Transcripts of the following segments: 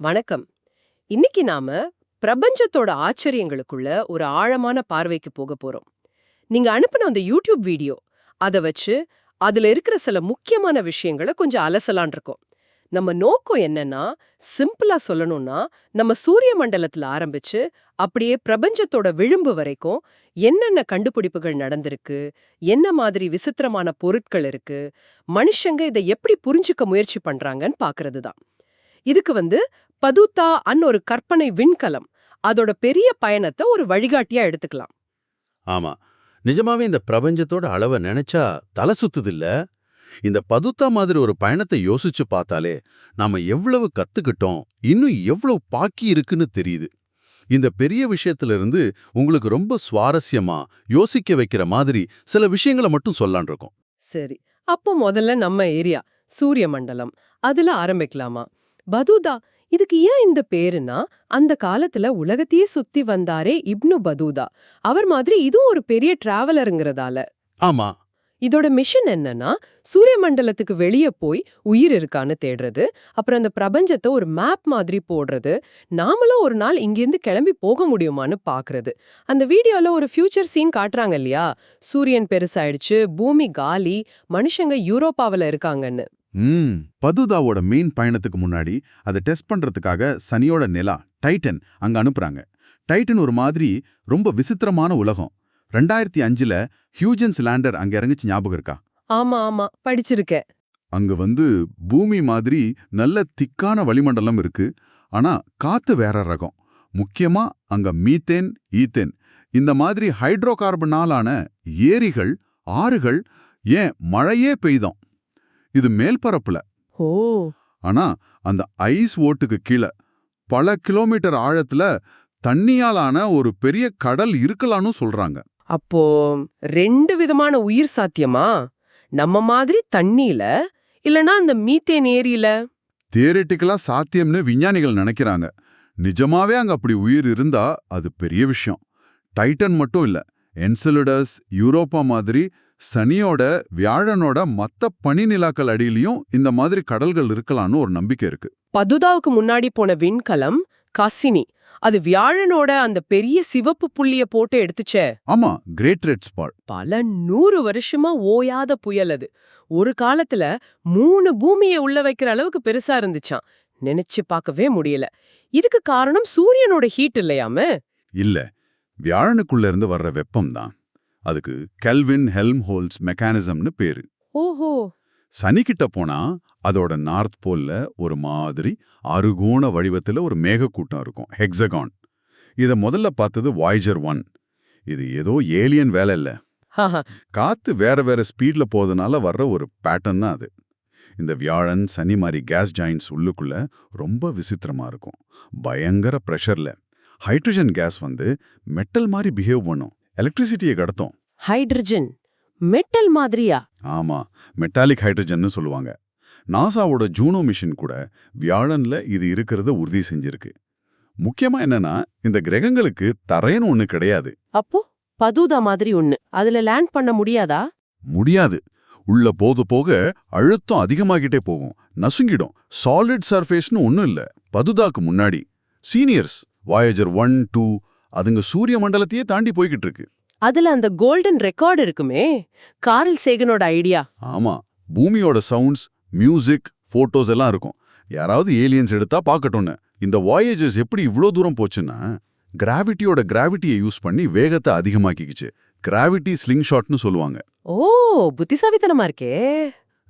வணக்கம். இன்னைக்கு நாம பிரபஞ்சத்தோட ஆச்சரியங்களுக்குள்ள ஒரு ஆழமான பார்வைக்கு போக போறோம். நீங்க அனுப்பின அந்த யூடியூப் வீடியோ அத வச்சு அதுல இருக்கிற சில முக்கியமான விஷயங்களை கொஞ்சம் அலசலான் இருக்கோம். நம்ம நோக்கம் என்னன்னா சிம்பிளா சொல்லணும்னா நம்ம சூரிய மண்டலத்துல ஆரம்பிச்சு அப்படியே பிரபஞ்சத்தோட விளிம்பு வரைக்கும் என்னென்ன கண்டுபிடிப்புகள் நடந்திருக்கு என்ன மாதிரி விசித்திரமான பொருட்கள் இருக்கு மனுஷங்க இதை எப்படி புரிஞ்சுக்க முயற்சி பண்றாங்கன்னு பாக்குறது தான் இதுக்கு வந்து பதுத்தா அன்னு ஒரு கற்பனை விண்கலம். அதோட பெரிய பயணத்தை ஒரு வழிகாட்டியா எடுத்துக்கலாம். ஆமா. நிஜமாவே இந்த பிரபஞ்சத்தோட அளவை நினைச்சா தலை சுத்துதில்ல. இந்த பதுத்தா மாதிரி ஒரு பயணத்தை யோசிச்சு பார்த்தாலே நாம எவ்வளவு கத்துக்கிட்டோம் இன்னும் எவ்வளவு பாக்கி இருக்குன்னு தெரியுது. இந்த பெரிய விஷயத்துல இருந்து உங்களுக்கு ரொம்ப சுவாரஸ்யமா யோசிக்க வைக்கிற மாதிரி சில விஷயங்களை மட்டும் சொல்லான் இருக்கோம். சரி. அப்போ முதல்ல நம்ம ஏரியா சூரிய மண்டலம். அதுல ஆரம்பிக்கலாமா? பதூதா இதுக்கு ஏன் இந்த பேருனா அந்த காலத்துல உலகத்தையே சுத்தி வந்தாரே இப்னு பதூதா. அவர் மாதிரி இதுவும் ஒரு பெரிய டிராவலருங்கிறதால ஆமா. இதோட மிஷன் என்னன்னா சூரிய மண்டலத்துக்கு வெளியே போய் உயிர் இருக்கான்னு தேடுறது அப்புறம் அந்த பிரபஞ்சத்தை ஒரு மேப் மாதிரி போடுறது நாமளும் ஒரு நாள் இங்கிருந்து கிளம்பி போக முடியுமான்னு பாக்குறது. அந்த வீடியோல ஒரு ஃபியூச்சர் சீன் காட்டுறாங்க இல்லையா? சூரியன் பெருசாயிடுச்சு பூமி காலி மனுஷங்க யூரோப்பாவுல இருக்காங்கன்னு. ம் பதுதாவோட மெயின் பயணத்துக்கு முன்னாடி அதை டெஸ்ட் பண்றதுக்காக சனியோட நிலா டைட்டன் அங்க அனுப்புறாங்க. டைட்டன் ஒரு மாதிரி ரொம்ப விசித்திரமான உலகம். ரெண்டாயிரத்தி அஞ்சுல ஹியூஜன்ஸ் லேண்டர் அங்க இறங்குச்சு ஞாபகம் இருக்கா? ஆமா ஆமா படிச்சிருக்கேன். அங்க வந்து பூமி மாதிரி நல்ல திக்கான வளிமண்டலம் இருக்கு. ஆனா காத்து வேற ரகம். முக்கியமா அங்க மீத்தேன் ஈத்தேன். இந்த மாதிரி ஹைட்ரோ கார்பனாலான ஏரிகள் ஆறுகள் ஏன் மழையே பெய்தோம். இது மேல்பரப்புல ஓ. ஆனா அந்த ஐஸ் ஓட்டுக்கு கீழே பல கிலோமீட்டர் ஆழத்துல தண்ணியாலான ஒரு பெரிய கடல் இருக்கலாம்னு சொல்றாங்க. அப்போ ரெண்டு விதமான உயிர் சாத்தியமா? நம்ம மாதிரி தண்ணியில இல்லனா அந்த மீத்தேன் ஏரியில? தியரிட்டிக்கலா சாத்தியம்னு விஞ்ஞானிகள் நினைக்கிறாங்க. நிஜமாவே அங்க அப்படி உயிர் இருந்தா அது பெரிய விஷயம். டைட்டன் மட்டும் இல்ல என்செலுடஸ் யூரோப்பா மாதிரி சனியோட வியாழனோட மத்த பனிநிலாக்கள் அடியிலையும் இந்த மாதிரி கடல்கள் இருக்கலாம்னு ஒரு நம்பிக்கை இருக்கு. பதுதாவுக்கு முன்னாடி போன விண்கலம் கசினி. அது வியாழனோட அந்த பெரிய சிவப்பு புள்ளிய போட்டு எடுத்துச்சே. ஆமா கிரேட் ரெட் ஸ்பாட் பல நூறு வருஷமா ஓயாத புயல் அது. ஒரு காலத்துல மூணு பூமியை உள்ள வைக்கிற அளவுக்கு பெருசா இருந்துச்சாம். நினைச்சு பார்க்கவே முடியல. இதுக்கு காரணம் சூரியனோட ஹீட் இல்லையாம? இல்ல வியாழனுக்குள்ள இருந்து வர்ற வெப்பம் தான் அதுக்கு கெல்வின் ஹெல்ம்ஹோல்ஸ் மெக்கானிசம்னு பேரு. ஓஹோ. சனிக்கிட்ட போனா அதோட நார்த் போல்ல ஒரு மாதிரி அருகோண வடிவத்துல ஒரு மேகக்கூட்டம் இருக்கும் ஹெக்ஸகான் இத முதல்ல பார்த்தது வாய்ஜர் ஒன் இது ஏதோ ஏலியன் வேலை இல்ல. காத்து வேற வேற ஸ்பீட்ல போறதுனால வர்ற ஒரு பேட்டர்ன் தான் அது. இந்த வியாழன் சனி மாதிரி கேஸ் ஜாயின்ஸ் உள்ளுக்குள்ள ரொம்ப விசித்திரமா இருக்கும். பயங்கர ப்ரெஷர்ல ஹைட்ரஜன் கேஸ் வந்து மெட்டல் மாதிரி பிஹேவ் பண்ணும். எலக்ட்ரிசிட்டியை கடத்தும். ஹைட்ரஜன் மெட்டல் மாதிரியா? ஆமா மெட்டாலிக் ஹைட்ரஜன்னு சொல்லுவாங்க. நாசாவோட ஜூனோ மிஷின் கூட வியாழன்ல இது இருக்கிறத உறுதி செஞ்சிருக்கு. முக்கியமா என்னன்னா இந்த கிரகங்களுக்கு தரைன்னு ஒண்ணு கிடையாது. அப்போ பதுதா மாதிரி ஒண்ணு. அதுல லேண்ட் பண்ண முடியாதா? முடியாது. உள்ள போக போக அழுத்தம் அதிகமாகிட்டே போகும். நசுங்கிடும். சாலிட் சர்ஃபேஸ்னு ஒண்ணும் இல்ல. பதுதாக்கு முன்னாடி. சீனியர்ஸ் வாயேஜர் ஒன் டூ அதுங்க சூரிய மண்டலத்தையே தாண்டி போய்கிட்டு இருக்கு. அதுல அந்த கோல்டன் ரெக்கார்டு இருக்குமே. கார்ல் சேகனோட ஐடியா. ஆமா பூமியோட சவுண்ட்ஸ் மியூசிக் போட்டோஸ் எல்லாம் இருக்கும். யாராவது ஏலியன்ஸ் எடுத்தா பார்க்கட்டும்னு இந்த வாயேஜஸ் எப்படி இவ்ளோ தூரம் போச்சுன்னா கிராவிட்டியோட கிராவிட்டியை யூஸ் பண்ணி வேகத்தை அதிகமாக்கிக்கிச்சு. கிராவிட்டி ஸ்லிங் ஷாட்னு சொல்லுவாங்க. ஓ புத்திசாலித்தனமா இருக்கே.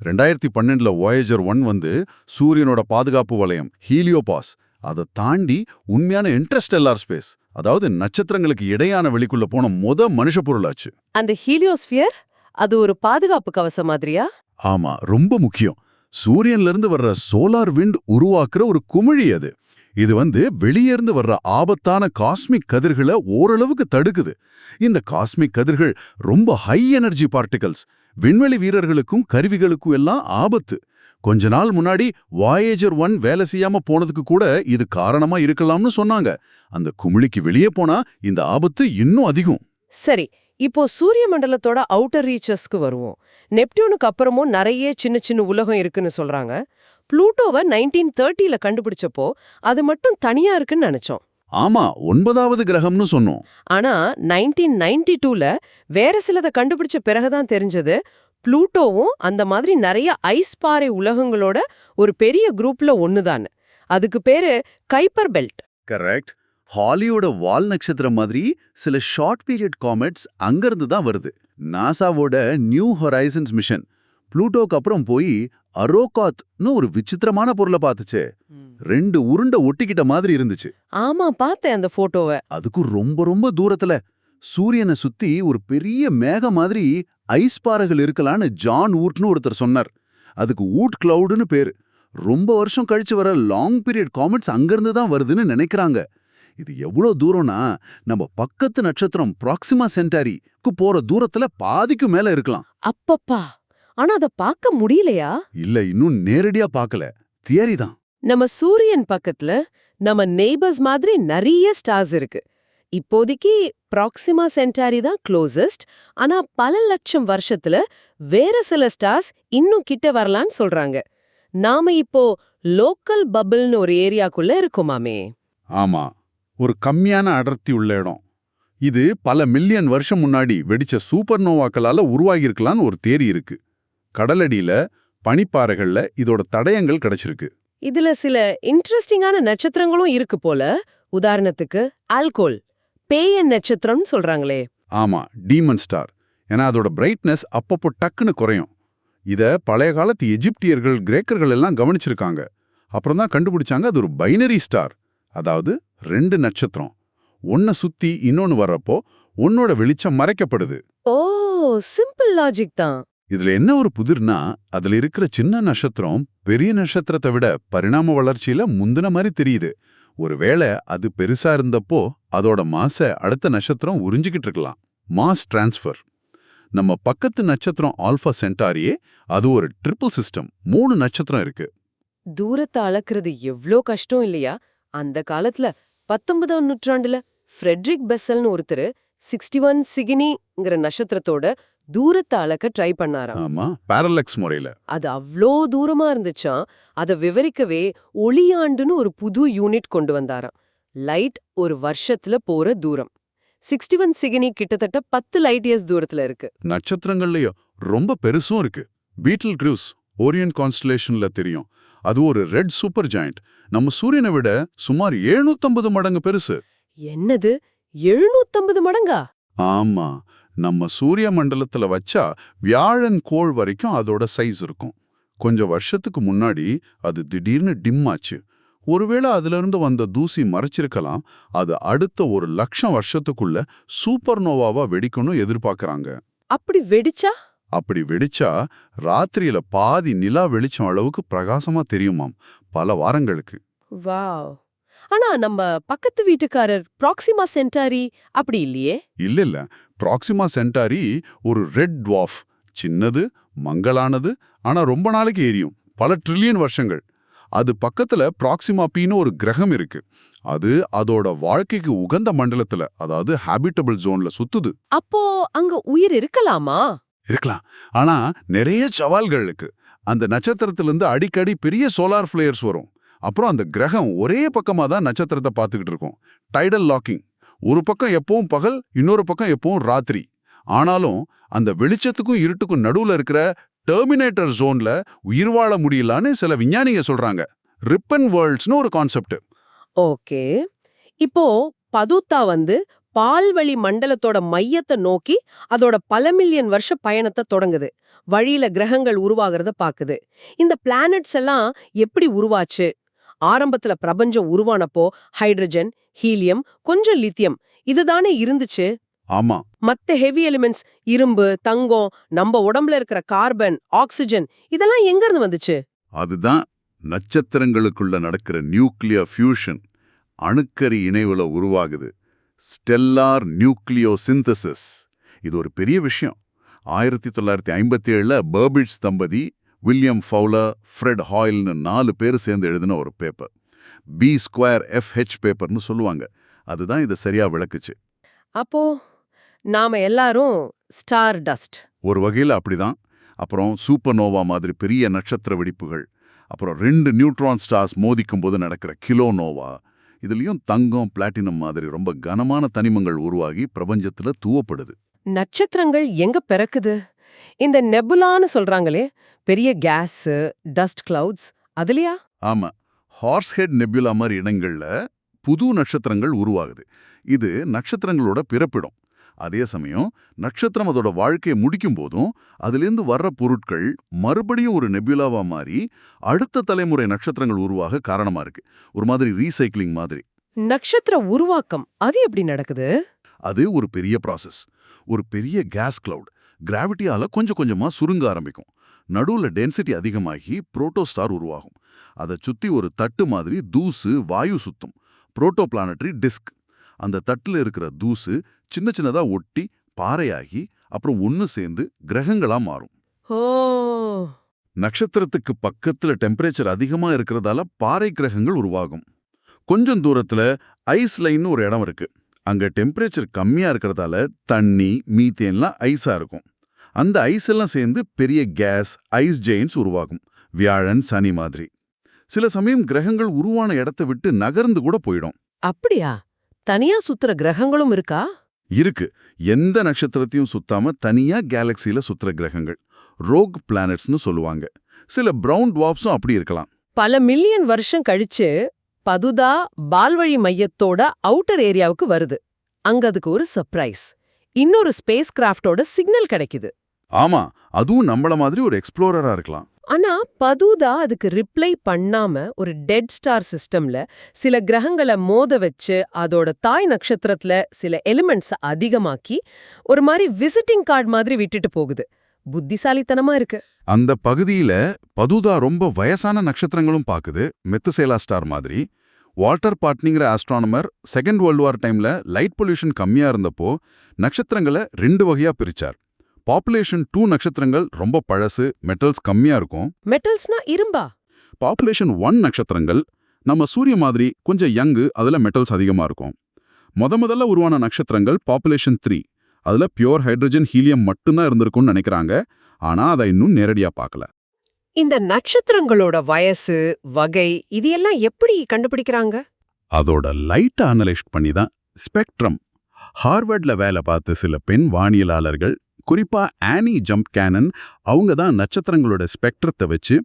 ரெண்டாயிரத்தி பன்னெண்டுல வாயேஜர் ஒன் வந்து சூரியனோட பாதுகாப்பு வளையம் ஹீலியோபாஸ். அதை தாண்டி உண்மையான இன்டர்ஸ்டெல்லார் ஸ்பேஸ். அதாவது நட்சத்திரங்களுக்கு இடையான வெளிக்குள்ள போன மொத மனுஷ பொருளாச்சு. அந்த ஹீலியோஸ்பியர் அது ஒரு பாதுகாப்பு கவசம் மாதிரியா? ஆமா ரொம்ப முக்கியம். சூரியன்ல இருந்து வர்ற சோலார் விண்ட் உருவாக்குற ஒரு குமிழி அது. இது வந்து வெளியேர்ந்து வர்ற ஆபத்தான காஸ்மிக் கதிர்களை ஓரளவுக்கு தடுக்குது. இந்த காஸ்மிக் கதிர்கள் ரொம்ப ஹை எனர்ஜி பார்ட்டிகல்ஸ் விண்வெளி வீரர்களுக்கும் கருவிகளுக்கும் எல்லாம் ஆபத்து. கொஞ்ச நாள் முன்னாடி வாயேஜர் ஒன் வேலை செய்யாம போனதுக்கு கூட இது காரணமா இருக்கலாம்னு சொன்னாங்க. அந்த குமிழிக்கு வெளியே போனா இந்த ஆபத்து இன்னும் அதிகம். சரி இப்போ சூரிய மண்டலத்தோட அவுட்டர் ரீச்சஸ்க்கு வருவோம். நெப்டியூனுக்கு அப்புறமும் நிறைய சின்ன சின்ன உலகம் இருக்குன்னு சொல்றாங்க. ப்ளூட்டோவை நைன்டீன் தேர்ட்டில கண்டுபிடிச்சப்போ அது மட்டும் தனியா இருக்குன்னு நினைச்சோம். ஆமா ஒன்பதாவது கிரகம்னு சொன்னோம். ஆனா நைன்டீன் நைன்டி டூல வேற சிலதை கண்டுபிடிச்ச பிறகுதான் தெரிஞ்சது ப்ளூட்டோவும் அந்த மாதிரி நிறைய ஐஸ் பாறை உலகங்களோட ஒரு பெரிய குரூப்ல ஒண்ணுதான் அதுக்கு பேரு கைப்பர் பெல்ட் கரெக்ட் ஹாலியோட வால் நட்சத்திரம் மாதிரி சில ஷார்ட் பீரியட் காமெட்ஸ் அங்கிருந்து தான் வருது. நாசாவோட நியூ ஹொரைசன்ஸ் மிஷன் ப்ளூட்டோக்கு அப்புறம் போய் அரோகாத்னு ஒரு விசித்திரமான பொருளை பார்த்துச்சு. ரெண்டு உருண்டை ஒட்டிக்கிட்ட மாதிரி இருந்துச்சு. ஆமா பார்த்தேன் அந்த போட்டோவை அதுக்கு ரொம்ப ரொம்ப தூரத்துல சூரியனை சுத்தி ஒரு பெரிய மேகம் மாதிரி ஐஸ் பாறைகள் இருக்கலான்னு ஜான் ஊட்னு ஒருத்தர் சொன்னார். அதுக்கு ஊட் கிளவுடுன்னு பேரு. ரொம்ப வருஷம் கழிச்சு வர லாங் பீரியட் காமெட்ஸ் அங்கிருந்து தான் வருதுன்னு நினைக்கிறாங்க. இது எவ்வளோ தூரம்னா நம்ம பக்கத்து நட்சத்திரம் ப்ராக்சிமா சென்டாரிக்கு போற தூரத்துல பாதிக்கு மேல இருக்கலாம். அப்பப்பா! ஆனா அத பார்க்க முடியலையா? இல்ல இன்னும் நேரடியா பார்க்கல. தியரி தான். நம்ம சூரியன் பக்கத்துல நம்ம நெய்பர்ஸ் மாதிரி நிறைய ஸ்டார்ஸ் இருக்கு. இப்போதைக்கு ப்ராக்சிமா சென்டாரி தான் க்ளோசஸ்ட் ஆனா பல லட்சம் வருஷத்துல வேற சில ஸ்டார்ஸ் இன்னும் கிட்ட வரலான்னு சொல்றாங்க. நாம இப்போ லோக்கல் பபிள்னு ஒரு ஏரியாக்குள்ள இருக்குமாமே? ஆமா. ஒரு கம்மியான அடர்த்தி உள்ள இடம். இது பல மில்லியன் வருஷம் முன்னாடி வெடிச்ச சூப்பர் நோவாக்களால உருவாகியிருக்கலான்னு ஒரு தேரி இருக்கு. கடலடியில பனிப்பாறைகள்ல இதோட தடயங்கள் கிடைச்சிருக்கு. இதுல சில இன்ட்ரெஸ்டிங்கான நட்சத்திரங்களும் இருக்கு போல. உதாரணத்துக்கு ஆல்கோல் பேயன் நட்சத்திரம்னு சொல்றாங்களே. ஆமா டீமன் ஸ்டார் ஏன்னா அதோட பிரைட்னஸ் அப்பப்போ டக்குன்னு குறையும். இத பழைய காலத்து எஜிப்தியர்கள் கிரேக்கர்கள் எல்லாம் கவனிச்சிருக்காங்க. அப்புறம் தான் கண்டுபிடிச்சாங்க அது ஒரு பைனரி ஸ்டார் அதாவது ரெண்டு நட்சத்திரம். ஒன்ன சுத்தி இன்னொன்னு வர்றப்போ உன்னோட வெளிச்சம் மறைக்கப்படுது. ஓ சிம்பிள் லாஜிக் தான். இதுல என்ன ஒரு புதிர்னா அதுல இருக்கிற சின்ன நட்சத்திரம் பெரிய நட்சத்திரத்தை விட பரிணாம வளர்ச்சியில முந்தின மாதிரி தெரியுது. ஒருவேளை அது பெருசா இருந்தப்போ அதோட மாச அடுத்த நட்சத்திரம் உறிஞ்சிக்கிட்டு இருக்கலாம். Mass transfer. நம்ம பக்கத்து நட்சத்திரம் ஆல்ஃபா சென்டாரியே அது ஒரு ட்ரிபிள் சிஸ்டம். மூணு நட்சத்திரம் இருக்கு. தூரத்தை அளக்கிறது எவ்ளோ கஷ்டம் இல்லையா? அந்த காலத்துல பத்தொன்பதாம் நூற்றாண்டுல ஃப்ரெட்ரிக் பெசல்னு ஒருத்தர் சிக்ஸ்டி ஒன் சிகினிங்கிற நட்சத்திரத்தோட தூரத்தை அளக்க ட்ரை பண்ணாராம். ஆமா பாரலெக்ஸ் முறையில. அது அவ்ளோ தூரமா இருந்துச்சாம். அத விவரிக்கவே ஒளியாண்டுன்னு ஒரு புது யூனிட் கொண்டு வந்தாராம். லைட் ஒரு வருஷத்துல போற தூரம். சிக்ஸ்டி ஒன் சிகினி கிட்டத்தட்ட பத்து லைட் இயர்ஸ் தூரத்துல இருக்கு. நட்சத்திரங்கள்லயோ ரொம்ப பெருசும் இருக்கு. பீட்டில் க்ரூஸ் ஓரியன் கான்ஸ்டலேஷன்ல தெரியும். அது ஒரு ரெட் சூப்பர் ஜாயிண்ட் நம்ம சூரியனை விட சுமார் 750 மடங்கு பெருசு. என்னது? எழுநூத்தம்பது மடங்கா? ஆமா. நம்ம சூரிய மண்டலத்துல வச்சா வியாழன் கோள் வரைக்கும் அதோட சைஸ் இருக்கும். கொஞ்சம் வருஷத்துக்கு முன்னாடி அது திடீர்னு டிம் ஆச்சு. ஒருவேளை அதுல இருந்து வந்த தூசி மறைச்சிருக்கலாம். அது அடுத்த ஒரு லட்சம் வருஷத்துக்குள்ள சூப்பர் நோவாவா வெடிக்கணும் எதிர்பார்க்கறாங்க. அப்படி வெடிச்சா? அப்படி வெடிச்சா ராத்திரியில பாதி நிலா வெளிச்சம் அளவுக்கு பிரகாசமா தெரியுமாம். பல வாரங்களுக்கு. வாவ். ஆனா நம்ம பக்கத்து வீட்டுக்காரர் ப்ராக்சிமா சென்டாரி அப்படி இல்லையே? இல்ல இல்ல. ப்ராக்சிமா சென்டாரி ஒரு ரெட் டுவாஃப். சின்னது மங்கலானது ஆனா ரொம்ப நாளைக்கு எரியும். பல ட்ரில்லியன் வருஷங்கள். அது பக்கத்துல ப்ராக்சிமா பீன்னு ஒரு கிரகம் இருக்கு. அது அதோட வாழ்க்கைக்கு உகந்த மண்டலத்துல அதாவது ஹாபிட்டபிள் ஜோன்ல சுத்துது. அப்போ அங்க உயிர் இருக்கலாமா? இருக்கலாம். ஆனா நிறைய சவால்கள் இருக்கு. அந்த நட்சத்திரத்திலிருந்து அடிக்கடி பெரிய சோலார் ஃபிளேயர்ஸ் வரும். அப்புறம் அந்த கிரகம் ஒரே பக்கமா தான் நட்சத்திரத்தை பார்த்துக்கிட்டு இருக்கும். டைடல் லாக்கிங் ஒரு பக்கம் எப்பவும் பகல் இன்னொரு பக்கம் எப்பவும் ராத்திரி. ஆனாலும் அந்த வெளிச்சத்துக்கும் இருட்டுக்கும் நடுவுல இருக்கிற டெர்மினேட்டர் ஜோன்ல உயிர் வாழ முடியலான்னு சில விஞ்ஞானிங்க சொல்றாங்க. ரிப்பன் வேர்ல்ட்ஸ்னு ஒரு கான்செப்ட் ஓகே. இப்போ பதுத்தா வந்து பால்வழி மண்டலத்தோட மையத்தை நோக்கி அதோட பல மில்லியன் வருஷ பயணத்தை தொடங்குது. வழியில கிரகங்கள் உருவாகிறத பாக்குது இந்த பிளானட்ஸ் எல்லாம் எப்படி உருவாச்சு? ஆரம்பத்துல பிரபஞ்சம் உருவானப்போ ஹைட்ரஜன் ஹீலியம் கொஞ்சம் லித்தியம் இதுதானே இருந்துச்சு? ஆமா. மத்த ஹெவி எலிமெண்ட்ஸ் இரும்பு தங்கம் நம்ம உடம்புல இருக்கிற கார்பன் ஆக்சிஜன் இதெல்லாம் எங்க இருந்து வந்துச்சு? அதுதான் நட்சத்திரங்களுக்குள்ள நடக்கிற நியூக்ளியர் ஃபியூஷன் அணுக்கரி இணைவுல உருவாகுது. ஸ்டெல்லார் நியூக்ளியோ சிந்தசிஸ் இது ஒரு பெரிய விஷயம். ஆயிரத்தி தொள்ளாயிரத்தி ஐம்பத்தி ஏழுல பர்பிட்ஸ் தம்பதி வில்லியம் ஃபவுலர் ஃப்ரெட் ஹாயில்னு நாலு பேர் சேர்ந்து எழுதின ஒரு பேப்பர் பி ஸ்கொயர் எஃப்ஹெச் பேப்பர்னு சொல்லுவாங்க. அதுதான் இதை சரியா விளக்குச்சு. அப்போ நாம எல்லாரும் ஸ்டார் டஸ்ட் ஒரு வகையில் அப்படிதான். அப்புறம் சூப்பர்னோவா மாதிரி பெரிய நட்சத்திர வெடிப்புகள். அப்புறம் ரெண்டு நியூட்ரான் ஸ்டார்ஸ் மோதிக்கும் போது நடக்கிற கிலோ நோவா இதுலயும் தங்கம் பிளாட்டினம் மாதிரி ரொம்ப கனமான தனிமங்கள் உருவாகி பிரபஞ்சத்துல தூவப்படுது. நட்சத்திரங்கள் எங்க பிறக்குது? இந்த நெபுலான்னு சொல்றாங்களே பெரிய கேஸ் டஸ்ட் கிளவுட்ஸ் அதுலயா? ஆமா. ஹார்ஸ் ஹெட் நெபியூலா மாதிரி இடங்கள்ல புது நட்சத்திரங்கள் உருவாகுது. இது நட்சத்திரங்களோட பிறப்பிடம். அதே சமயம் நட்சத்திரம் அதோட வாழ்க்கையை முடிக்கும் போதும் அதிலிருந்து வர்ற பொருட்கள் மறுபடியும் ஒரு நெபியூலாவா மாறி அடுத்த தலைமுறை நட்சத்திரங்கள் உருவாக காரணமா இருக்கு. ஒரு மாதிரி ரீசைக்ளிங் மாதிரி. நட்சத்திர உருவாக்கம் அது எப்படி நடக்குது? அது ஒரு பெரிய ப்ராசஸ். ஒரு பெரிய கேஸ் கிளவுட். கிராவிட்டியால கொஞ்சம் கொஞ்சமா சுருங்க ஆரம்பிக்கும். நடுவுல டென்சிட்டி அதிகமாகி புரோட்டோஸ்டார் உருவாகும். அதை சுத்தி ஒரு தட்டு மாதிரி தூசு வாயு சுத்தும். புரோட்டோபிளானட்டரி டிஸ்க் அந்த தட்டுல இருக்கிற தூசு சின்ன சின்னதா ஒட்டி பாறையாகி அப்புறம் ஒன்னு சேர்ந்து கிரகங்களா மாறும். நட்சத்திரத்துக்கு பக்கத்துல டெம்பரேச்சர் அதிகமா இருக்கிறதால பாறை கிரகங்கள் உருவாகும். கொஞ்சம் தூரத்துல ஐஸ் லைன்னு ஒரு இடம் இருக்கு. அங்க டெம்பரேச்சர் கம்மியா இருக்கிறதால தண்ணி மீத்தேன்லாம் ஐஸா இருக்கும். அந்த ஐஸ் எல்லாம் சேர்ந்து பெரிய கேஸ் ஐஸ் ஜெயின்ஸ் உருவாகும். வியாழன் சனி மாதிரி. சில சமயம் கிரகங்கள் உருவான இடத்த விட்டு நகர்ந்து கூட போயிடும். அப்படியா? தனியா சுத்துற கிரகங்களும் இருக்கா? இருக்கு. எந்த நட்சத்திரத்தையும் சுத்தாம தனியா கேலக்சியில சுத்துற கிரகங்கள். ரோக் பிளானட்ஸ்னு சொல்லுவாங்க. சில பிரவுன் டுவாப்ஸும் அப்படி இருக்கலாம். பல மில்லியன் வருஷம் கழிச்சு பதுதா பால்வழி மையத்தோட அவுட்டர் ஏரியாவுக்கு வருது. அங்க அதுக்கு ஒரு சர்ப்ரைஸ். இன்னொரு ஸ்பேஸ் கிராஃப்டோட சிக்னல் கிடைக்குது. ஆமா அதுவும் நம்மள மாதிரி ஒரு எக்ஸ்ப்ளோரரா இருக்கலாம். ஆனா பதுதா அதுக்கு ரிப்ளை பண்ணாம ஒரு டெட் ஸ்டார் சிஸ்டம்ல சில கிரகங்களை மோத வச்சு அதோட தாய் நட்சத்திரத்துல சில எலிமெண்ட்ஸ் அதிகமாக்கி ஒரு மாதிரி விசிட்டிங் கார்டு மாதிரி விட்டுட்டு போகுது. புத்திசாலித்தனமா இருக்கு. அந்த பகுதியில பதுதா ரொம்ப வயசான நட்சத்திரங்களும் பாக்குது. மெத்துசேலா ஸ்டார் மாதிரி. வால்டர் பாட்னிங்கிற ஆஸ்ட்ரானமர் செகண்ட் வேர்ல்டு வார் டைம்ல லைட் பொல்யூஷன் கம்மியா இருந்தப்போ நட்சத்திரங்களை ரெண்டு வகையா பிரிச்சார். பாப்புலேஷன் டூ நட்சத்திரங்கள் ரொம்ப பழசு மெட்டல்ஸ் கம்மியா இருக்கும். மெட்டல்ஸ்னா இரும்பா? பாப்புலேஷன் ஒன் நட்சத்திரங்கள் நம்ம சூரிய மாதிரி கொஞ்சம் யங்கு அதுல மெட்டல்ஸ் அதிகமா இருக்கும். முத முதல்ல உருவான நட்சத்திரங்கள் பாப்புலேஷன் த்ரீ அதுல பியோர் ஹைட்ரஜன் ஹீலியம் மட்டும்தான் இருந்திருக்கும்னு நினைக்கிறாங்க. ஆனா அதை இன்னும் நேரடியா பார்க்கல. இந்த நட்சத்திரங்களோட வயசு வகை இது எல்லாம் எப்படி கண்டுபிடிக்கிறாங்க? அதோட லைட்டை அனலைஸ் பண்ணி தான் ஸ்பெக்ட்ரம் ஹார்வர்ட்ல வேலை பார்த்த சில பெண் வானியலாளர்கள் குறிப்பா ஆனி ஜம்ப் கேனன் அவங்க தான் நட்சத்திரங்களோட ஸ்பெக்ட்ரத்தை வச்சு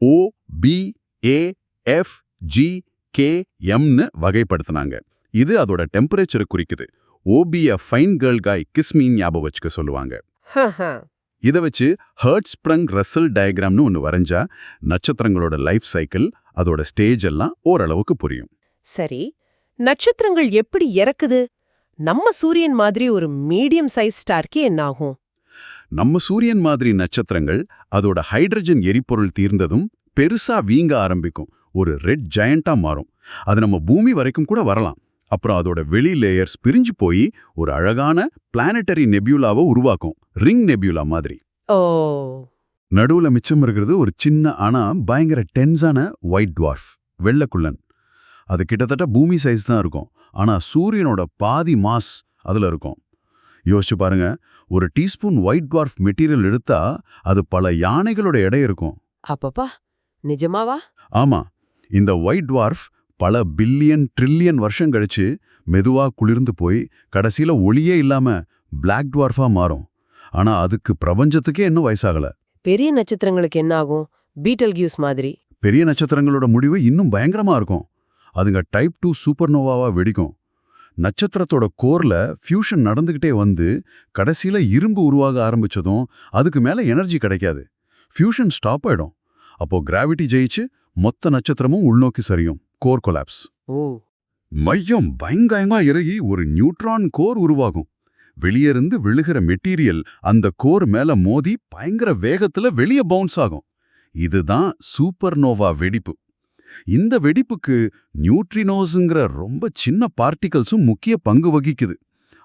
O B A F G K எம்னு வகைப்படுத்தினாங்க. இது அதோட டெம்பரேச்சரை குறிக்குது. ஓபிய ஃபைன் கேர்ள் காய் கிஸ்மீன் ஞாபகம் வச்சுக்க சொல்லுவாங்க. இதை வச்சு ஹர்ட் ஸ்ப்ரங் ரசல் டயக்ராம்னு ஒன்று வரைஞ்சா நட்சத்திரங்களோட லைஃப் சைக்கிள் அதோட ஸ்டேஜ் எல்லாம் ஓரளவுக்கு புரியும். சரி நட்சத்திரங்கள் எப்படி இறக்குது? நம்ம சூரியன் மாதிரி ஒரு மீடியம் சைஸ் ஸ்டார்க்கு என்னாகும்? நம்ம சூரியன் மாதிரி நட்சத்திரங்கள் அதோட ஹைட்ரஜன் எரிபொருள் தீர்ந்ததும் பெருசா வீங்க ஆரம்பிக்கும். ஒரு ரெட் ஜெயண்டா மாறும். அது நம்ம பூமி வரைக்கும் கூட வரலாம். அப்புறம் அதோட வெளி லேயர்ஸ் பிரிஞ்சு போய் ஒரு அழகான பிளானட்டரி நெபியூலாவை உருவாக்கும். ரிங் நெபியூலா மாதிரி. ஓ. நடுவுல மிச்சம் இருக்கிறது ஒரு சின்ன ஆனா பயங்கர டென்ஸான ஒயிட் டுவார்ஃப் வெள்ளக்குள்ளன் அது கிட்டத்தட்ட பூமி சைஸ் தான் இருக்கும். ஆனா சூரியனோட பாதி மாஸ் அதுல இருக்கும். யோசிச்சு பாருங்க. ஒரு டீஸ்பூன் ஒயிட் டுவார்ஃப் மெட்டீரியல் எடுத்தா அது பல யானைகளோட எடை இருக்கும். அப்பப்பா நிஜமாவா? ஆமா. இந்த ஒயிட் டுவார்ஃப் பல பில்லியன் ட்ரில்லியன் வருஷம் கழிச்சு மெதுவா குளிர்ந்து போய் கடைசியில ஒளியே இல்லாம பிளாக் டுவார்ஃபா மாறும். ஆனா அதுக்கு பிரபஞ்சத்துக்கே இன்னும் வயசாகல. பெரிய நட்சத்திரங்களுக்கு என்ன ஆகும்? பீட்டல் கியூஸ் மாதிரி. பெரிய நட்சத்திரங்களோட முடிவு இன்னும் பயங்கரமா இருக்கும். அதுங்க டைப் டூ சூப்பர்னோவாவா வெடிக்கும். நட்சத்திரத்தோட கோர்ல ஃபியூஷன் நடந்துகிட்டே வந்து கடைசியில இரும்பு உருவாக ஆரம்பிச்சதும் அதுக்கு மேல எனர்ஜி கிடைக்காது. ஃபியூஷன் ஸ்டாப் ஆயிடும். அப்போ கிராவிட்டி ஜெயிச்சு மொத்த நட்சத்திரமும் உள்நோக்கி சரியும். கோர் கொலாப்ஸ் ஓ. மையம் பயங்கரமா இறங்கி ஒரு நியூட்ரான் கோர் உருவாகும். வெளியிருந்து விழுகிற மெட்டீரியல் அந்த கோர் மேல மோதி பயங்கர வேகத்துல வெளிய பவுன்ஸ் ஆகும். இதுதான் சூப்பர்னோவா வெடிப்பு. இந்த வெடிப்புக்கு நியூட்ரினோஸுங்கிற ரொம்ப சின்ன பார்ட்டிகல்ஸும் முக்கிய பங்கு வகிக்குது.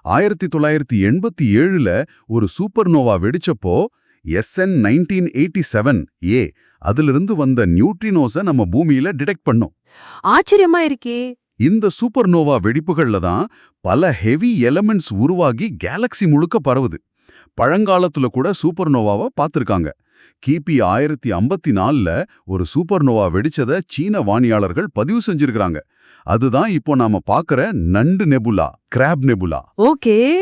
ஆயிரத்தி தொள்ளாயிரத்தி எண்பத்தி ஏழுல ஒரு supernova வெடிச்சப்போ SN nineteen eighty seven A அதிலிருந்து வந்த நியூட்ரினோஸை நம்ம பூமியில டிடெக்ட் பண்ணோம். ஆச்சரியமா இருக்கே. இந்த சூப்பர்னோவா வெடிப்புகள்ல தான் பல ஹெவி எலமெண்ட்ஸ் உருவாகி கேலக்ஸி முழுக்க பரவுது. பழங்காலத்துல கூட சூப்பர்னோவாவை பார்த்திருக்காங்க. கிபி ஆயிரத்தி ஐம்பத்தி நாலுல ஒரு சூப்பர்னோவா வெடிச்சத சீன வானியாளர்கள் பதிவு செஞ்சிருக்காங்க அதுதான் இப்போ நாம பார்க்கற நண்டு நெபுலா கிராப் நெபுலா. ஓகே.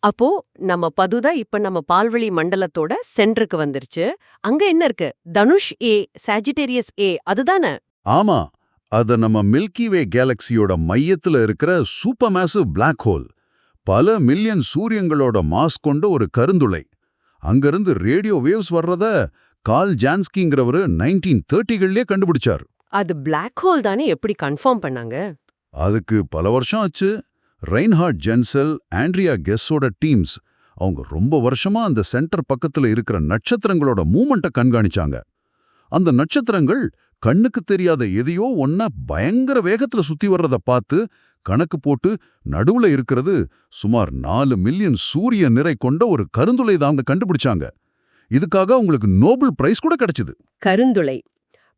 அப்போ நம்ம பதுதா இப்ப நம்ம பால்வழி மண்டலத்தோட சென்டருக்கு வந்துருச்சு. அங்க என்ன இருக்கு? தனுஷ் ஏ சாஜிடேரியஸ் ஏ அதுதானே? ஆமா. அத நம்ம மில்கி வே கேலக்சியோட மையத்துல இருக்கிற சூப்பர் மேசிவ் பிளாக் ஹோல். பல மில்லியன் சூரியங்களோட மாஸ் கொண்ட ஒரு கருந்துளை. அங்கிருந்து ரேடியோ வேவ்ஸ் வர்றத கால் ஜான்ஸ்கிங்கிறவரு நைன்டீன் தேர்ட்டிகள்லயே கண்டுபிடிச்சார். அது பிளாக் ஹோல் தானே எப்படி கன்ஃபார்ம் பண்ணாங்க? அதுக்கு பல வருஷம் ஆச்சு. ரெயின்ஹார்ட் ஜென்செல் ஆண்ட்ரியா கெஸ்ஸோட டீம்ஸ் அவங்க ரொம்ப வருஷமா அந்த சென்டர் பக்கத்துல இருக்கிற நட்சத்திரங்களோட மூமெண்ட்டை கண்காணிச்சாங்க. அந்த நட்சத்திரங்கள் கண்ணுக்கு தெரியாத எதையோ ஒன்ன பயங்கர வேகத்துல சுத்தி வர்றத பார்த்து கணக்கு போட்டு நடுவுல இருக்கிறது சுமார் நாலு மில்லியன் சூரிய நிறை கொண்ட ஒரு கருந்துளை தான் அவங்க கண்டுபிடிச்சாங்க. இதுக்காக அவங்களுக்கு நோபல் பிரைஸ் கூட கிடைச்சது. கருந்துளை.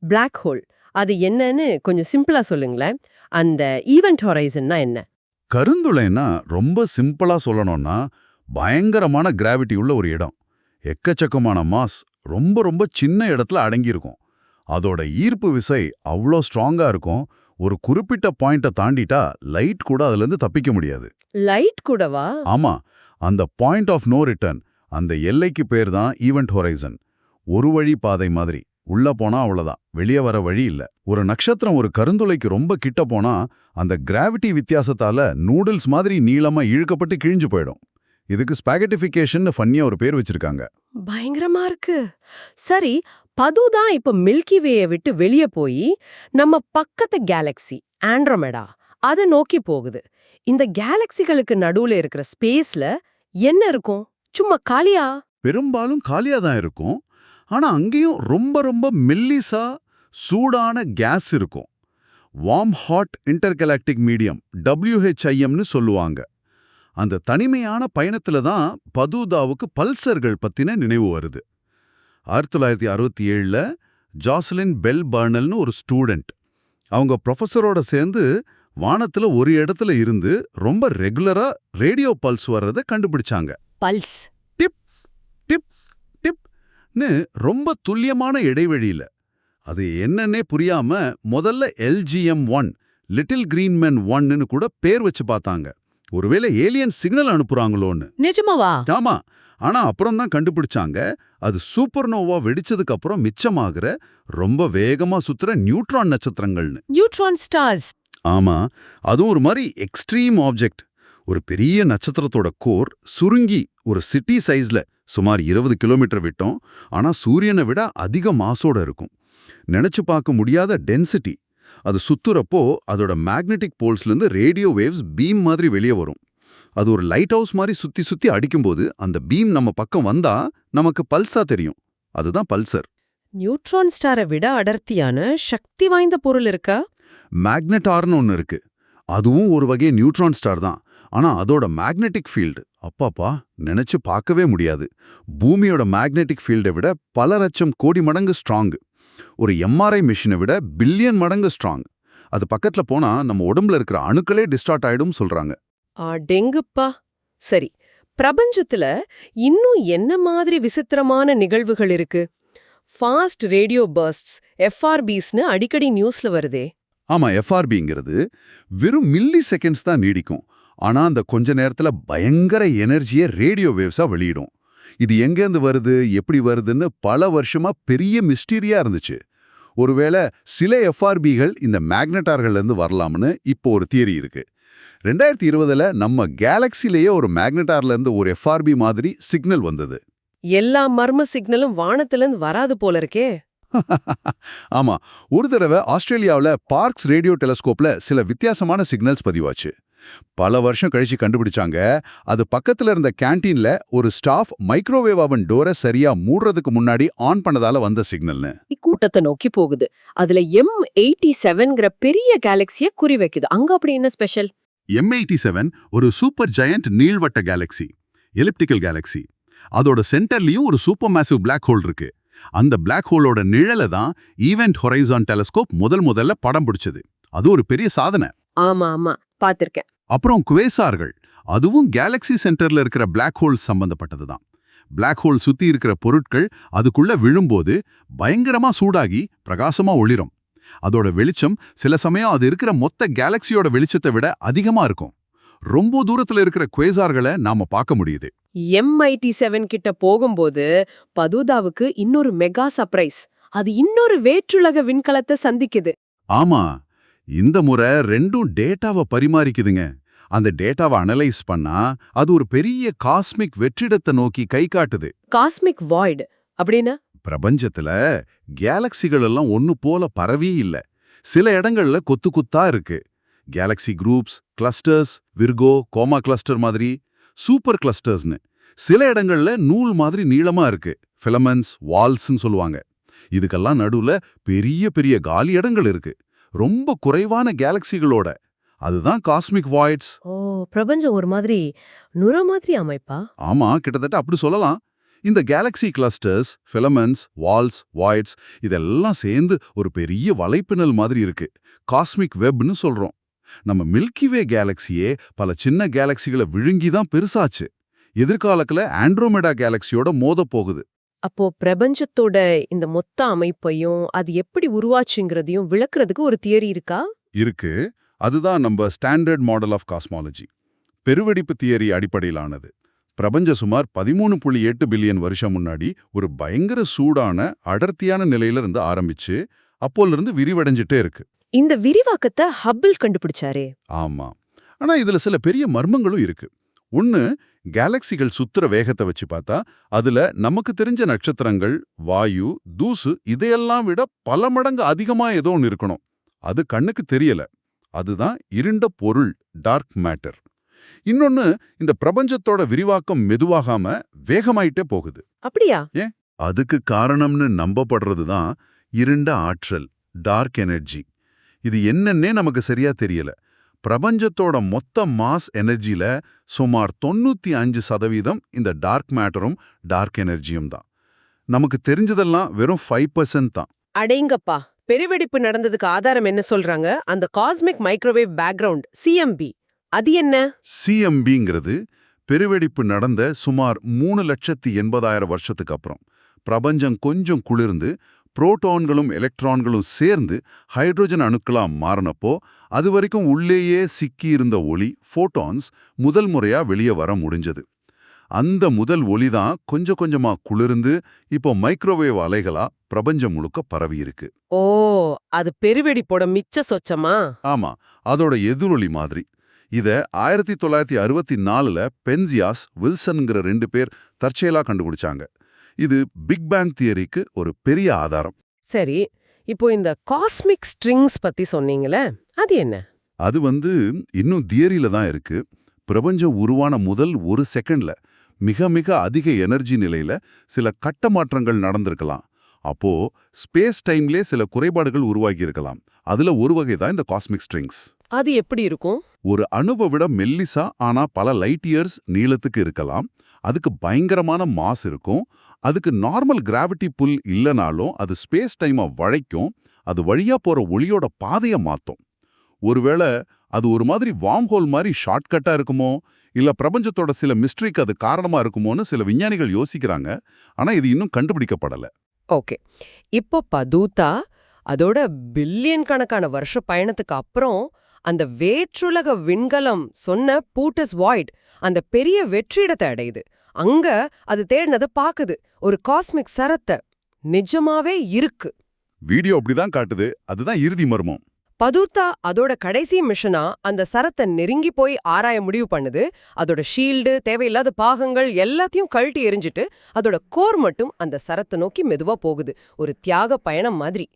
பிளாக் ஹோல் அது என்னன்னு கொஞ்சம் சிம்பிளா சொல்லுங்களேன். அந்த ஈவென்ட் ஹொரைசன்னா என்ன? கருந்துளைன்னா ரொம்ப சிம்பிளா சொல்லணும்னா பயங்கரமான கிராவிட்டி உள்ள ஒரு இடம். எக்கச்சக்கமான மாஸ் ரொம்ப ரொம்ப சின்ன இடத்துல அடங்கியிருக்கும். அதோட ஈர்ப்பு விசை அவ்வளோ ஸ்ட்ராங்கா இருக்கும். ஒரு குறிப்பிட்ட பாயிண்ட்டை தாண்டிட்டா லைட் கூட அதுலேருந்து தப்பிக்க முடியாது. லைட் கூடவா? ஆமா. அந்த பாயிண்ட் ஆஃப் நோ ரிட்டர்ன் அந்த எல்லைக்கு பேர் தான் ஈவென்ட் ஹொரைசன். ஒரு வழி பாதை மாதிரி. உள்ள போனா அவ்வளவுதான். வெளியே வர வழி இல்ல. ஒரு நட்சத்திரம் ஒரு கருந்துளைக்கு ரொம்ப கிட்ட போனா அந்த கிராவிட்டி வித்தியாசத்தால நூடுல்ஸ் மாதிரி நீளமா இழுக்கப்பட்டு கிழிஞ்சு போயிடும். இதுக்கு ஸ்பாகட்டிஃபிகேஷன் ஃபன்னியா ஒரு பேர் வச்சிருக்காங்க. பயங்கரமா இருக்கு. சரி பது தான் இப்ப மில்கி வேயை விட்டு வெளியே போய் நம்ம பக்கத்து கேலக்ஸி ஆண்ட்ரோமெடா அதை நோக்கி போகுது. இந்த கேலக்சிகளுக்கு நடுவுல இருக்கிற ஸ்பேஸ்ல என்ன இருக்கும்? சும்மா காலியா? பெரும்பாலும் காலியா தான் இருக்கும். ஆனா அங்கேயும் ரொம்ப ரொம்ப மெல்லிசா சூடான கேஸ் இருக்கும். வார்ம் ஹாட் இன்டர்கலாக்டிக் மீடியம் டபிள்யூஹெச்ஐஎம்னு சொல்லுவாங்க. அந்த தனிமையான பயணத்துல தான் பதூதாவுக்கு பல்சர்கள் பத்தின நினைவு வருது. ஆயிரத்தி தொள்ளாயிரத்தி அறுபத்தி ஏழில் ஜாஸ்லின் பெல் பர்னல்னு ஒரு ஸ்டூடெண்ட். அவங்க ப்ரொஃபஸரோட சேர்ந்து வானத்துல ஒரு இடத்துல இருந்து ரொம்ப ரெகுலரா ரேடியோ பல்ஸ் வர்றதை கண்டுபிடிச்சாங்க. பல்ஸ். ன்னு ரொம்ப துல்லியமான இடைவெளியில. அது என்னன்னே புரியாம முதல்ல எல்ஜிஎம் ஒன் லிட்டில் கிரீன்மேன் ஒன்னு கூட பேர் வச்சு பார்த்தாங்க. ஒருவேளை ஏலியன் சிக்னல் அனுப்புறாங்களோன்னு. நிஜமாவா? ஆமா. ஆனா அப்புறம் தான் கண்டுபிடிச்சாங்க. அது சூப்பர்னோவா வெடிச்சதுக்கு அப்புறம் மிச்சமாகிற ரொம்ப வேகமா சுத்துற நியூட்ரான் நட்சத்திரங்கள்னு. நியூட்ரான் ஸ்டார்ஸ் ஆமா. அதுவும் ஒரு மாதிரி எக்ஸ்ட்ரீம் ஆப்ஜெக்ட் ஒரு பெரிய நட்சத்திரத்தோட கோர் சுருங்கி ஒரு சிட்டி சைஸ்ல சுமார் இருபது கிலோமீட்டர் விட்டோம். ஆனா சூரியனை விட அதிக மாசோட இருக்கும். நினைச்சு பார்க்க முடியாத டென்சிட்டி அது சுத்துறப்போ அதோட மேக்னெட்டிக் போல்ஸ்லேருந்து ரேடியோ வேவ்ஸ் பீம் மாதிரி வெளியே வரும். அது ஒரு லைட் ஹவுஸ் மாதிரி சுத்தி சுத்தி அடிக்கும்போது அந்த பீம் நம்ம பக்கம் வந்தா நமக்கு பல்ஸா தெரியும். அதுதான் பல்சர் நியூட்ரான் ஸ்டாரை விட அடர்த்தியான சக்தி வாய்ந்த பொருள் இருக்கா? மேக்னெட்டார்னு ஒன்று இருக்கு. அதுவும் ஒரு வகை நியூட்ரான் ஸ்டார் தான். ஆனா அதோட மேக்னெட்டிக் ஃபீல்டு அப்பாப்பா நினைச்சு பார்க்கவே முடியாது. பூமியோட மேக்னெட்டிக் ஃபீல்டை விட பல லட்சம் கோடி மடங்கு ஸ்ட்ராங் ஒரு எம்ஆர்ஐ மிஷினை விட பில்லியன் மடங்கு ஸ்ட்ராங் அது பக்கத்துல போனா நம்ம உடம்புல இருக்கிற அணுக்களே டிஸ்டார்ட் ஆயிடும் சொல்றாங்க. டெங்குப்பா. சரி பிரபஞ்சத்துல இன்னும் என்ன மாதிரி விசித்திரமான நிகழ்வுகள் இருக்கு? ஃபாஸ்ட் ரேடியோ பர்ஸ்ட்ஸ் எஃப்ஆர்பிஸ்னு அடிக்கடி நியூஸ்ல வருதே. ஆமா எஃப்ஆர்பிங்கிறது வெறும் மில்லி செகண்ட்ஸ் தான் நீடிக்கும். ஆனா அந்த கொஞ்ச நேரத்துல பயங்கர எனர்ஜியை ரேடியோ வேவ்ஸா வெளியிடும். இது எங்கேருந்து வருது எப்படி வருதுன்னு பல வருஷமா பெரிய மிஸ்டீரியா இருந்துச்சு. ஒருவேளை சில எஃப்ஆர்பிகள் இந்த மேக்னட்டார்கள்ல இருந்து வரலாம்னு இப்போ ஒரு தியரி இருக்கு. ரெண்டாயிரத்தி இருபதுல நம்ம கேலக்சிலேயே ஒரு மேக்னட்டார்ல இருந்து ஒரு எஃப்ஆர்பி மாதிரி சிக்னல் வந்தது. எல்லா மர்ம சிக்னலும் வானத்துல இருந்து வராது போல இருக்கே. ஆமா ஒரு தடவை ஆஸ்திரேலியாவுல பார்க்ஸ் ரேடியோ டெலஸ்கோப்ல சில வித்தியாசமான சிக்னல்ஸ் பதிவாச்சு. பல வருஷம் கழிச்சு கண்டுபிடிச்சாங்க. அது பக்கத்துல இருந்த கேண்டீன்ல ஒரு ஸ்டாஃப் மைக்ரோவேவ் அவன் டோரை சரியா மூடுறதுக்கு முன்னாடி ஆன் பண்ணதால வந்த சிக்னல்னு. கூட்டத்தை நோக்கி போகுது. அதுல எம் எயிட்டி செவன்கிற பெரிய கேலக்சிய குறி வைக்குது. அங்க அப்படி என்ன ஸ்பெஷல்? எம் எயிட்டி செவன் ஒரு சூப்பர் ஜெயண்ட் நீள்வட்ட கேலக்சி எலிப்டிக்கல் கேலக்சி அதோட சென்டர்லயும் ஒரு சூப்பர் மேசிவ் பிளாக் ஹோல் இருக்கு. அந்த பிளாக் ஹோலோட நிழலை தான் ஈவென்ட் ஹொரைசான் டெலஸ்கோப் முதல் முதல்ல படம் பிடிச்சது. அது ஒரு பெரிய சாதனை. ஆமா ஆமா. பாத்திருக்கேன். அப்புறம் குவேசார்கள். அதுவும் கேலக்ஸி சென்டர்ல இருக்கிற பிளாக் ஹோல் சம்பந்தப்பட்டதுதான். பிளாக் ஹோல் சுத்தி இருக்கிற பொருட்கள் அதுக்குள்ள விழும்போது பயங்கரமா சூடாகி பிரகாசமா ஒளிரும். அதோட வெளிச்சம் சில சமயம் அது இருக்கிற மொத்த கேலக்சியோட வெளிச்சத்தை விட அதிகமா இருக்கும். ரொம்ப தூரத்துல இருக்கிற குவேசார்களை நாம பார்க்க முடியுது. எம்ஐடி செவன் கிட்ட போகும்போது பதூதாவுக்கு இன்னொரு மெகா சர்ப்ரைஸ் அது இன்னொரு வேற்றுலக விண்கலத்தை சந்திக்குது. ஆமா. இந்த முறை ரெண்டும் டேட்டாவை பரிமாறிக்குதுங்க. அந்த டேட்டாவை அனலைஸ் பண்ணா அது ஒரு பெரிய காஸ்மிக் வெற்றிடத்தை நோக்கி கை காட்டுது. காஸ்மிக் வாய்டு அப்படின்னா? பிரபஞ்சத்துல கேலக்சிகள் எல்லாம் ஒன்னு போல பரவே இல்ல. சில இடங்கள்ல கொத்து குத்தா இருக்கு. Galaxy groups clusters Virgo Coma cluster மாதிரி சூப்பர் கிளஸ்டர்ஸ்னு சில இடங்கள்ல நூல் மாதிரி நீளமா இருக்கு. ஃபிலமென்ஸ் வால்ஸ்னு சொல்லுவாங்க. இதுக்கெல்லாம் நடுவுல பெரிய பெரிய காலி இடங்கள் இருக்கு. ரொம்ப குறைவான கேலக்சிகளோட. அதுதான் காஸ்மிக் வாய்ட்ஸ். ஓ பிரபஞ்சம் ஒரு மாதிரி நுர மாதிரி அமைப்பா? ஆமா கிட்டத்தட்ட அப்படி சொல்லலாம். இந்த galaxy clusters filaments walls voids இதெல்லாம் சேர்ந்து ஒரு பெரிய வலைப்பின்னல் மாதிரி இருக்கு. காஸ்மிக் வெப்னு சொல்றோம். நம்ம மில்கி வே கேலக்சியே பல சின்ன கேலக்சிகளை விழுங்கி தான் பெருசாச்சு. எதிர்காலத்துல ஆண்ட்ரோமெடா கேலக்சியோட மோத போகுது. அப்போ பிரபஞ்சத்தோட இந்த மொத்த அமைப்பையும் அது எப்படி உருவாச்சுங்கிறதையும் விளக்குறதுக்கு ஒரு தியரி இருக்கா? இருக்கு. அதுதான் நம்ம ஸ்டாண்டர்ட் மாடல் ஆஃப் காஸ்மாலஜி. பெருவெடிப்பு தியரி அடிப்படையிலானது. பிரபஞ்சம் சுமார் பதிமூணு புள்ளி எட்டு பில்லியன் வருஷம் முன்னாடி ஒரு பயங்கர சூடான அடர்த்தியான நிலையில இருந்து ஆரம்பிச்சு அப்போல இருந்து விரிவடைஞ்சிட்டே இருக்கு. இந்த விரிவாக்கத்தை ஹப்பிள் கண்டுபிடிச்சாரே. ஆமா. ஆனா இதுல சில பெரிய மர்மங்களும் இருக்கு. ஒன்னு கேலக்சிகள் சுத்துற வேகத்தை வச்சு பார்த்தா அதுல நமக்கு தெரிஞ்ச நட்சத்திரங்கள் வாயு தூசு இதையெல்லாம் விட பல மடங்கு அதிகமா ஏதோ ஒன்று இருக்கணும். அது கண்ணுக்கு தெரியல. அதுதான் இருண்ட பொருள் டார்க் மேட்டர் இன்னொன்னு இந்த பிரபஞ்சத்தோட விரிவாக்கம் மெதுவாகாம வேகமாயிட்டே போகுது. அப்படியா? அதுக்கு காரணம்னு நம்பப்படுறது தான் இருண்ட ஆற்றல் டார்க் எனர்ஜி இது என்னன்னே நமக்கு சரியா தெரியல. பிரபஞ்சத்தோட மொத்த மாஸ் எனர்ஜியில சுமார் தொண்ணூத்தி அஞ்சு சதவீதம் இந்த டார்க் மேட்டரும் டார்க் எனர்ஜியும் தான். நமக்கு தெரிஞ்சதெல்லாம் வெறும் ஃபைவ் பர்சன்ட் தான். அடேங்கப்பா பெருவெடிப்பு நடந்ததுக்கு ஆதாரம் என்ன சொல்றாங்க? அந்த காஸ்மிக் மைக்ரோவேவ் பேக்ரவுண்ட் சிஎம்பி அது என்ன? சிஎம்பிங்கிறது பெருவெடிப்பு நடந்த சுமார் மூணு லட்சத்தி எண்பதாயிரம் வருஷத்துக்கு அப்புறம். பிரபஞ்சம் கொஞ்சம் குளிர்ந்து புரோட்டான்களும் எலக்ட்ரான்களும் சேர்ந்து ஹைட்ரோஜன் அணுக்களா மாறினப்போ அது வரைக்கும் உள்ளேயே சிக்கி இருந்த ஒளி ஃபோட்டான்ஸ் முதல் முறையா வெளியே வர முடிஞ்சது. அந்த முதல் ஒளி தான் கொஞ்சம் கொஞ்சமா குளிர்ந்து இப்போ மைக்ரோவேவ் அலைகளா பிரபஞ்சம் முழுக்க பரவி இருக்கு. ஓ அது பெருவெடிப்போட மிச்ச சொச்சமா? ஆமா அதோட எதிரொலி மாதிரி. இத ஆயிரத்தி தொள்ளாயிரத்தி அறுபத்தி நாலுல பென்சியாஸ் வில்சன்ங்கிற ரெண்டு பேர் தற்செயலா கண்டுபிடிச்சாங்க. இது பிக் பேங் தியரிக்கு ஒரு பெரிய ஆதாரம். சரி இப்போ இந்த காஸ்மிக் ஸ்ட்ரிங்ஸ் பத்தி சொன்னீங்களே அது என்ன? அது வந்து இன்னும் தியரியில தான் இருக்கு. பிரபஞ்சம் உருவான முதல் ஒரு செகண்ட்ல மிக மிக அதிக எனர்ஜி நிலையில சில கட்ட மாற்றங்கள் நடந்திருக்கலாம். அப்போ ஸ்பேஸ் டைம்லே சில குறைபாடுகள் உருவாகி இருக்கலாம். அதுல ஒரு வகை தான் இந்த காஸ்மிக் ஸ்ட்ரிங்ஸ் அது எப்படி இருக்கும்? ஒரு அணுவை விட மெல்லிசா ஆனா பல லைட் இயர்ஸ் நீளத்துக்கு இருக்கலாம். அதுக்கு பயங்கரமான மாஸ் இருக்கும். அதுக்கு நார்மல் கிராவிட்டி புல் இல்லனாலும் அது ஸ்பேஸ் டைமை வளைக்கும். அது வழியா போற ஒளியோட பாதையை மாத்தும். ஒருவேளை அது ஒரு மாதிரி வார்ம் ஹோல் மாதிரி ஷார்ட்கட்டா இருக்குமோ? இல்ல பிரபஞ்சத்தோட சில மிஸ்ட்ரிக்கு அது காரணமா இருக்குமோன்னு சில விஞ்ஞானிகள் யோசிக்கிறாங்க. ஆனா இது இன்னும் கண்டுபிடிக்கப்படல. ஓகே. இப்போ பதூத்தா அதோட பில்லியன் கணக்கான வருஷ பயணத்துக்கு அப்புறம் அந்த வேற்றுலக விண்கலம் சொன்ன பூட்டஸ் வாய்ட் அந்த பெரிய வெற்றிடத்தை அடையுது. அங்க அது தேடினதை பாக்குது. ஒரு காஸ்மிக் சரத்தை நிஜமாவே இருக்கு. வீடியோ அப்படிதான் காட்டுது. அதுதான் இறுதி மர்மம். பதூத்தா அதோட கடைசி மிஷனா அந்த சரத்தை நெருங்கி போய் ஆராய முடிவு பண்ணுது. அதோட ஷீல்டு தேவையில்லாத பாகங்கள் எல்லாத்தையும் கழட்டி எரிஞ்சிட்டு அதோட கோர் மட்டும் அந்த சரத்தை நோக்கி மெதுவா போகுது. ஒரு தியாக பயணம் மாதிரி.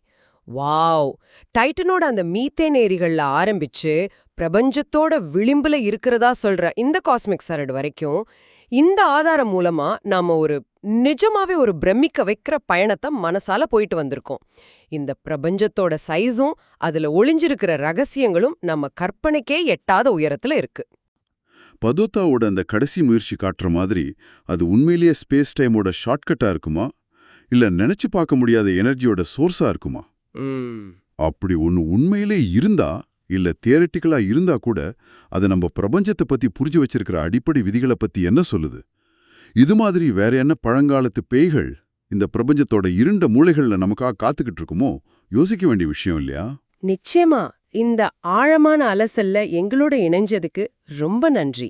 வாவ். டைட்டனோட அந்த மீத்தேன் ஏரிகள்ல ஆரம்பிச்சு பிரபஞ்சத்தோட விளிம்புல இருக்கிறதா சொல்ற இந்த காஸ்மிக் சரடு வரைக்கும் இந்த ஆதாரம் மூலமா நாம ஒரு நிஜமாவே ஒரு பிரமிக்க வைக்கிற பயணத்தை மனசால போயிட்டு வந்திருக்கோம். இந்த பிரபஞ்சத்தோட சைஸும் அதுல ஒளிஞ்சிருக்கிற ரகசியங்களும் நம்ம கற்பனைக்கே எட்டாத உயரத்துல இருக்கு. பதோத்தாவோட அந்த கடைசி முயற்சி காட்டுற மாதிரி அது உண்மையிலேயே ஸ்பேஸ் டைமோட ஷார்ட்கட்டா இருக்குமா? இல்ல நினைச்சு பார்க்க முடியாத எனர்ஜியோட சோர்ஸா இருக்குமா? அப்படி ஒன்னு உண்மையிலே இருந்தா இல்ல தியரட்டிக்கலா இருந்தா கூட அது நம்ம பிரபஞ்சத்தை பத்தி புரிஞ்சு வச்சிருக்கிற அடிப்படை விதிகளை பத்தி என்ன சொல்லுது? இது மாதிரி வேற என்ன பழங்காலத்து பேய்கள் இந்த பிரபஞ்சத்தோட இருண்ட மூளைகள்ல நமக்காக காத்துக்கிட்டு இருக்குமோ? யோசிக்க வேண்டிய விஷயம் இல்லையா? நிச்சயமா. இந்த ஆழமான அலசல்ல எங்களோட இணைஞ்சதுக்கு ரொம்ப நன்றி.